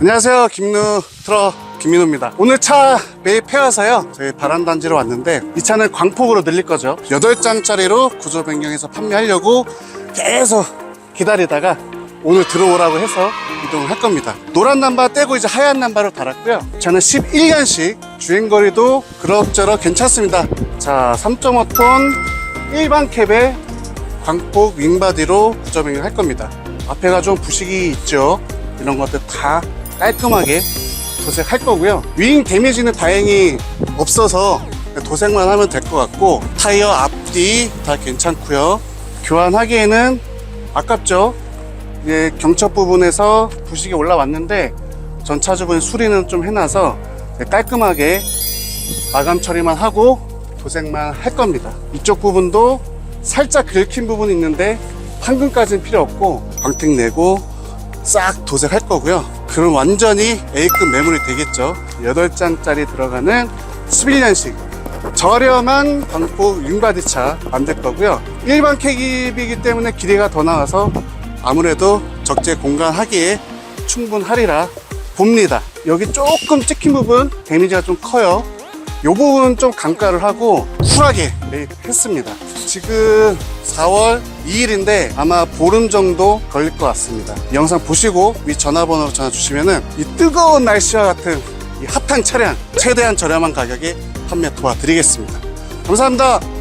안녕하세요. 김누 트럭 김민우입니다. 오늘 차 매입해와서요. 저희 바람단지로 왔는데 이 차는 광폭으로 늘릴 거죠. 8장짜리로 구조 변경해서 판매하려고 계속 기다리다가 오늘 들어오라고 해서 이동을 할 겁니다. 노란 남바 떼고 이제 하얀 남바로 달았고요. 차는 11년씩 주행거리도 그럭저럭 괜찮습니다. 자 3.5톤 일반 캡에 광폭 윙바디로 구조 변경을 할 겁니다. 앞에가 좀 부식이 있죠. 이런 것들 다 깔끔하게 도색할 거고요. 윙 데미지는 다행히 없어서 도색만 하면 될 것 같고 타이어 앞뒤 다 괜찮고요. 교환하기에는 아깝죠. 이게 경첩 부분에서 부식이 올라왔는데 전차 부분 수리는 좀 해놔서 깔끔하게 마감 처리만 하고 도색만 할 겁니다. 이쪽 부분도 살짝 긁힌 부분이 있는데 황금까지는 필요 없고 광택 내고 싹 도색할 거고요. 그럼 완전히 A급 매물이 되겠죠. 8장짜리 들어가는 11년식 저렴한 광폭 윙바디차 만들 거고요. 일반 캐깁이기 때문에 길이가 더 나와서 아무래도 적재 공간 하기에 충분하리라 봅니다. 여기 조금 찍힌 부분 데미지가 좀 커요. 이 부분 좀 감가를 하고 쿨하게 매입했습니다. 지금 4월 2일인데 아마 보름 정도 걸릴 것 같습니다. 이 영상 보시고 위 전화번호로 전화 주시면은 이 뜨거운 날씨와 같은 이 핫한 차량 최대한 저렴한 가격에 판매 도와드리겠습니다. 감사합니다.